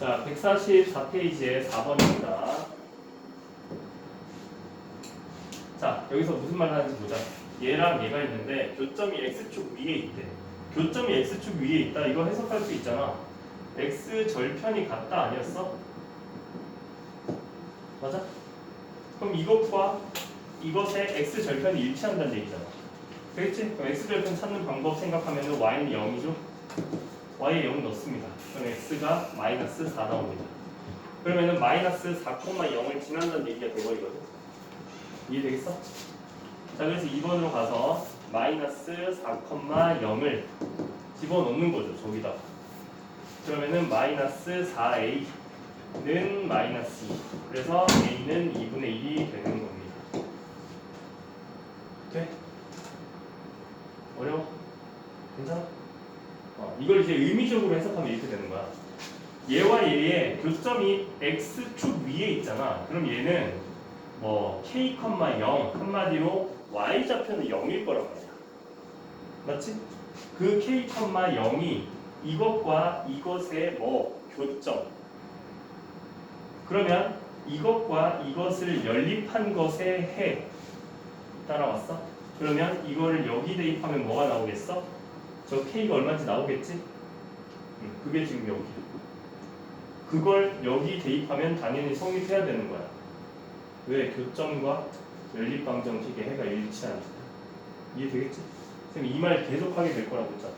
자, 144페이지에 4번입니다. 자, 여기서 무슨 말 하는지 보자. 얘랑 얘가 있는데 교점이 x축 위에 있대. 교점이 x축 위에 있다. 이거 해석할 수 있잖아. x 절편이 같다 아니었어? 맞아? 그럼 이것과 이것의 x 절편이 일치한다는 얘기잖아. 되겠지? 그럼 x 절편 찾는 방법 생각하면 y는 0이죠? Y에 0 넣습니다. 그럼 x가 마이너스 4 나옵니다. 그러면은 마이너스 4,0을 지난다는 얘기가 돼버리거든. 이해되겠어? 자 그래서 2번으로 가서 마이너스 4,0을 집어넣는 거죠 저기다. 그러면은 마이너스 4a는 마이너스 2. 그래서 a는 2분의 1이 되는 겁니다. 돼? 어려워? 괜찮아? 어, 이걸 이제 의미적으로 해석하면 이렇게 되는 거야. 얘와 얘의 교점이 x축 위에 있잖아. 그럼 얘는 뭐 k, 0 한마디로 y 좌표는 0일 거란 말이야. 맞지? 그 k, 0이 이것과 이것의 뭐 교점. 그러면 이것과 이것을 연립한 것의 해 따라왔어? 그러면 이거를 여기 대입하면 뭐가 나오겠어? 저 k가 얼마인지 나오겠지? 응, 그게 지금 여기. 그걸 여기 대입하면 당연히 성립해야 되는 거야. 왜 교점과 연립방정식의 해가 일치하니까. 이해되겠지? 선생님 이말 계속 하게 될 거라고 했잖아.